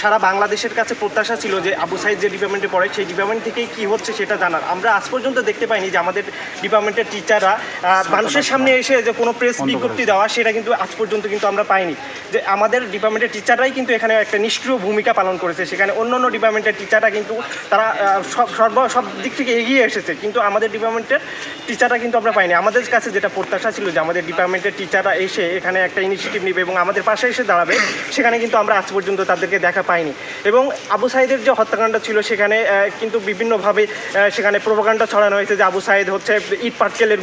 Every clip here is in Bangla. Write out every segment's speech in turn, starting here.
সারা বাংলাদেশের কাছে প্রত্যাশা ছিল যে আবু সাইদ যে ডিপার্টমেন্টে পড়ে সেই ডিপার্টমেন্ট থেকে কি হচ্ছে সেটা জানার। আমরা আজ পর্যন্ত দেখতে পাইনি যে আমাদের ডিপার্টমেন্টের টিচাররা মানুষের সামনে এসে যে কোনো প্রেস বিজ্ঞপ্তি দেওয়া সেটা কিন্তু আজ পর্যন্ত কিন্তু আমরা পাইনি। যে আমাদের ডিপার্টমেন্টের টিচাররাই কিন্তু এখানে একটা নিষ্ক্রিয় ভূমিকা পালন করেছে। সেখানে অন্য অন্য ডিপার্টমেন্টের টিচাররা কিন্তু তারা সব সর্ব সব দিক থেকে এগিয়ে এসেছে। কিন্তু আমাদের ডিপার্টমেন্টের টিচাররা কিন্তু আমরা পাইনি। আমাদের কাছে যেটা প্রত্যাশা ছিল যে আমাদের ডিপার্টমেন্টের টিচাররা এসে এখানে একটা ইনিশিয়েটিভ নেবে এবং আমাদের পাশে এসে দাঁড়াবে সেখানে কিন্তু আমরা আজ পর্যন্ত তাদেরকে দেখা পায়নি। এবং আবু সাইদের যে হত্যাকাণ্ড ছিল সেখানে কিন্তু বিভিন্নভাবে সেখানে প্রোপাগান্ডা ছড়ানো হয়েছে যে আবু সাইদ হচ্ছে ইট পাটকেলের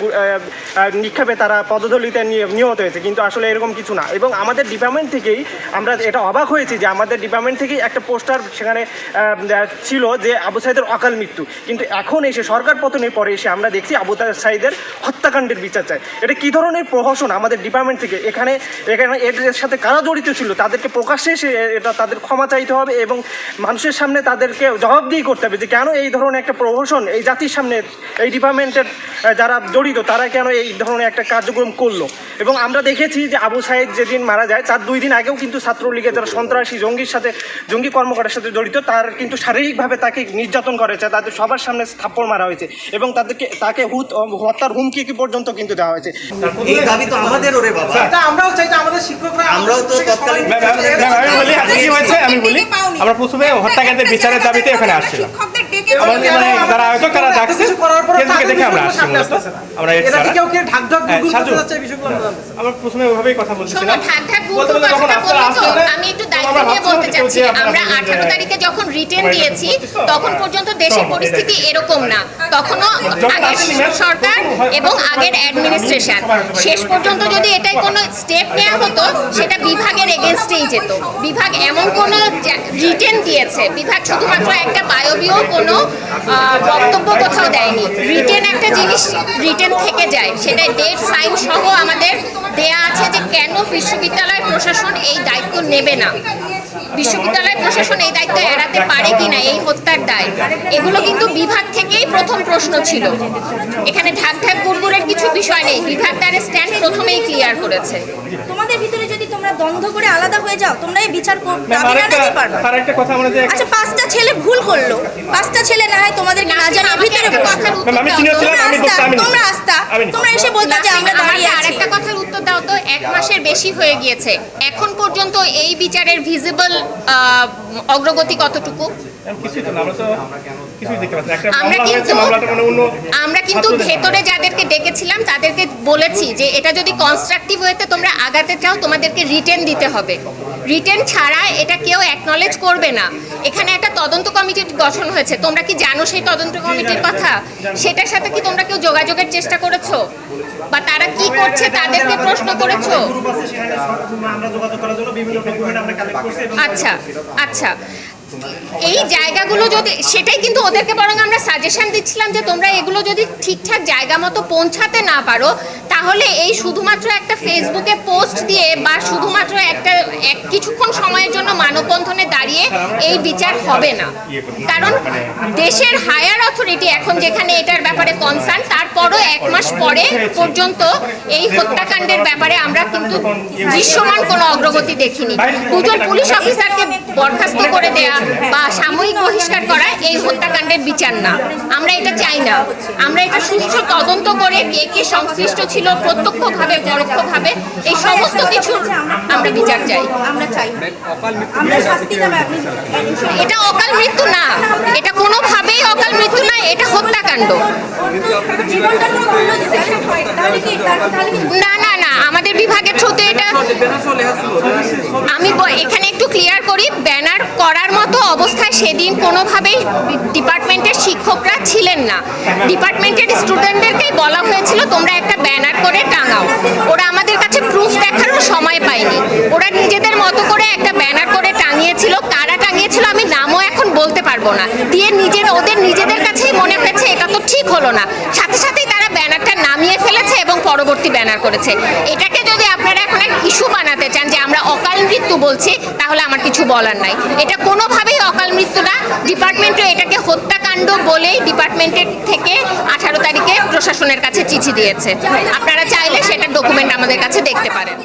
নিক্ষেপে তারা পদদলিতে নিহত হয়েছে। কিন্তু আসলে এরকম কিছু না। এবং আমাদের ডিপার্টমেন্ট থেকেই আমরা এটা অবাক হয়েছি যে আমাদের ডিপার্টমেন্ট থেকেই একটা পোস্টার সেখানে ছিল যে আবু সাইদের অকাল মৃত্যু। কিন্তু এখন এসে সরকার পতনের পরে এসে আমরা দেখছি আবু সাইদের হত্যাকাণ্ডের বিচার চাই এটা কী ধরনের প্রহসন আমাদের ডিপার্টমেন্ট থেকে? এখানে এখানে এদের সাথে কারা জড়িত ছিল? তাদেরকে প্রকাশ্যে এসে এটা তাদের ক্ষমা চাইতে হবে এবং মানুষের সামনে তাদেরকে জবাবদিহি করতে হবে যে কেন এই ধরনের একটা প্রহসন এই জাতির সামনে এই ডিপার্টমেন্টের যারা জড়িত তারা কেন এই ধরনের একটা কার্যক্রম করল? এবং আমরা দেখেছি যে আবু সাইদ যেদিন মারা যায় তার দুই দিন আগেও কিন্তু ছাত্রলীগের যারা সন্ত্রাসী জঙ্গির সাথে জঙ্গি কর্মকর্তার সাথে জড়িত তার কিন্তু শারীরিকভাবে তাকে নির্যাতন করেছে তাদের সবার সামনে থাপ্পড় মারা হয়েছে এবং তাদেরকে তাকে হুত হত্যার হুমকি কি পর্যন্ত কিন্তু দেওয়া হয়েছে। এই দাবি তো আমাদের ওরে বাবা। এটা আমরাও চাই যে আমাদের শিক্ষকরা আমরাও তো তৎকালীন কি হয়েছে আমি বলি? আমরা প্রথমে হত্যাকাণ্ডের বিচারের দাবিতে এখানে আসছিলাম। আমাদের মানে যারা আয়োজক তারা ডাকছে কিছু করার পর ফেসবুকে দেখে আমরা আসছি মূলত। আমরা এর ছাড়া কেউ কে ঢাক ঢাক হ্যাঁ, গুগল করতে যাচ্ছে বিষয়গুলো আমরা আমরা প্রথমে ওইভাবেই কথা শোনো ঢাক ঢাক গুগল বলতে যখন কথাটা আপনারা বলল তো আসলেন, আমি একটু তখন দায়িত্ব নিয়ে বলতে চাচ্ছি আমরা বলবেন যে, আঠারো তারিখে যখন রিটেন দিয়েছি তখন পর্যন্ত দেশের পরিস্থিতি এরকম না। তখনও আগের সরকার এবং আগের অ্যাডমিনিস্ট্রেশন শেষ পর্যন্ত যদি এটাই কোনো স্টেপ নেওয়া হতো সেটা বিভাগের এগেনস্টেই যেত। বিভাগ এমন কোনো রিটেন দিয়েছে বিভাগ শুধুমাত্র একটা বায়বীয় কোনো বক্তব্য কোথাও দেয়নি। রিটেন একটা জিনিস রিটেন থেকে যায়, সেটাই ডেট সাইন সহ আমাদের দেয়া আছে যে কেন বিশ্ববিদ্যালয় প্রশাসন এই দায়িত্ব নেবে না। বিশ্ববিদ্যালয় প্রশাসন এই দায়িত্ব এড়াতে পারে কিনা, এই হত্যার দায়। এগুলো কিন্তু বিভাগ থেকেই প্রথম প্রশ্ন ছিল। এখানে ঢাক ঢাক গুড়গুড়ের কিছু বিষয় নেই। বিভাগ তার স্ট্যান্ড প্রথমেই ক্লিয়ার করেছে। তোমাদের ভিতরে যদি তোমরা দ্বন্দ্ব করে আলাদা হয়ে যাও তোমরা এই বিচার আচ্ছা পাঁচটা ছেলে ভুল করল। পাঁচটা ছেলে না হয় তোমাদের না আমাকে ভিতরে তোমরা আসতা তোমরা এসে বলতে যে আমরা দাঁড়িয়ে আমাকে আছি আরেকটা কথার উত্তর দাও তো এক মাসের বেশি হয়ে গিয়েছে। এখন পর্যন্ত এই বিচারের ভিজিবল অগ্রগতি কতটুকু? আমরা কিন্তু আমরা ভেতরে যাদেরকে ডেকেছিলাম তাদেরকে বলেছি যে এটা যদি কনস্ট্রাকটিভ হয়েতে তোমরা আগাতে চাও তোমাদেরকে রিটেন দিতে হবে। রিটেন ছাড়া এটা কেউ অ্যাকনলেজ করবে না। এখানে একটা তদন্ত কমিটি গঠন হয়েছে। তোমরা কি জানো সেই তদন্ত কমিটির কথা? সেটার সাথে কি তোমরা কেউ যোগাযোগের চেষ্টা করেছ? বা তারা কি করছে তাদেরকে প্রশ্ন করেছ? এবং আচ্ছা আচ্ছা। এই জায়গাগুলো যদি সেটাই কিন্তু ওদেরকে বরং আমরা সাজেশন দিচ্ছিলাম যে তোমরা এগুলো যদি ঠিকঠাক জায়গা মতো পৌঁছাতে না পারো তাহলে এই শুধুমাত্র একটা ফেসবুকে পোস্ট দিয়ে বা শুধুমাত্র একটা, এক কিছুক্ষণ সময়ের জন্য মানববন্ধনে দাঁড়িয়ে এই বিচার হবে না। কারণ দেশের হায়ার অথরিটি এখন যেখানে এটার ব্যাপারে কনসার্ন তারপরও এক মাস পরে পর্যন্ত এই হত্যাকাণ্ডের ব্যাপারে আমরা কিন্তু দৃশ্যমান কোনো অগ্রগতি দেখিনি। দুজন পুলিশ অফিসারকে বরখাস্ত করে দেয়া বা সাময়িক বহিষ্কার করা এই হত্যাকাণ্ডের বিচার না। আমরা এটা চাই না। আমরা এটা সুস্থ তদন্ত করে কে কে সংশ্লিষ্ট ছিল প্রত্যক্ষভাবে পরোক্ষভাবে এই সমস্ত কিছুর আমরা বিচার চাই। আমরা চাই। আমরা শাস্তি দেবো। আপনি এটা অকাল মৃত্যু না। এটা কোনোভাবেই অকাল মৃত্যু না এটা হত্যাকাণ্ড। হয় না না না আমাদের বিভাগের থ্রুতে এটা আমি এখানে একটু ক্লিয়ার করি ব্যানার করার মতো অবস্থায় সেদিন কোনোভাবেই ডিপার্টমেন্টের শিক্ষকরা ছিলেন না। ডিপার্টমেন্টের স্টুডেন্টদেরকেই বলা হয়েছিল তোমরা একটা ব্যানার করে টাঙাও। ওরা আমাদের কাছে প্রুফ দেখারও সময় পায়নি। ওরা নিজেদের মতো করে একটা ব্যানার করে টাঙিয়েছিল। কারা টাঙিয়েছিল আমি নামও এখন বলতে পারব না। দিয়ে নিজের, ওদের নিজেদের কাছেই মনে হয়েছে এটা তো ঠিক হলো না। সাথে সাথেই তারা ব্যানারটা নামিয়ে ফেলেছে এবং পরবর্তী ব্যানার করেছে। এটাকে যদি আপনারা এখন এক ইস্যু বানাতে চান যে আমরা অকাল মৃত্যু বলছি, তাহলে আমার কিছু বলার নাই। এটা কোনোভাবেই অকাল মৃত্যু না। ডিপার্টমেন্টও এটাকে হত্যাকাণ্ড বলেই ডিপার্টমেন্টের থেকে প্রশাসনের কাছে চিঠি দিয়েছে। আপনারা চাইলে সেটা ডকুমেন্ট আমাদের কাছে দেখতে পারেন।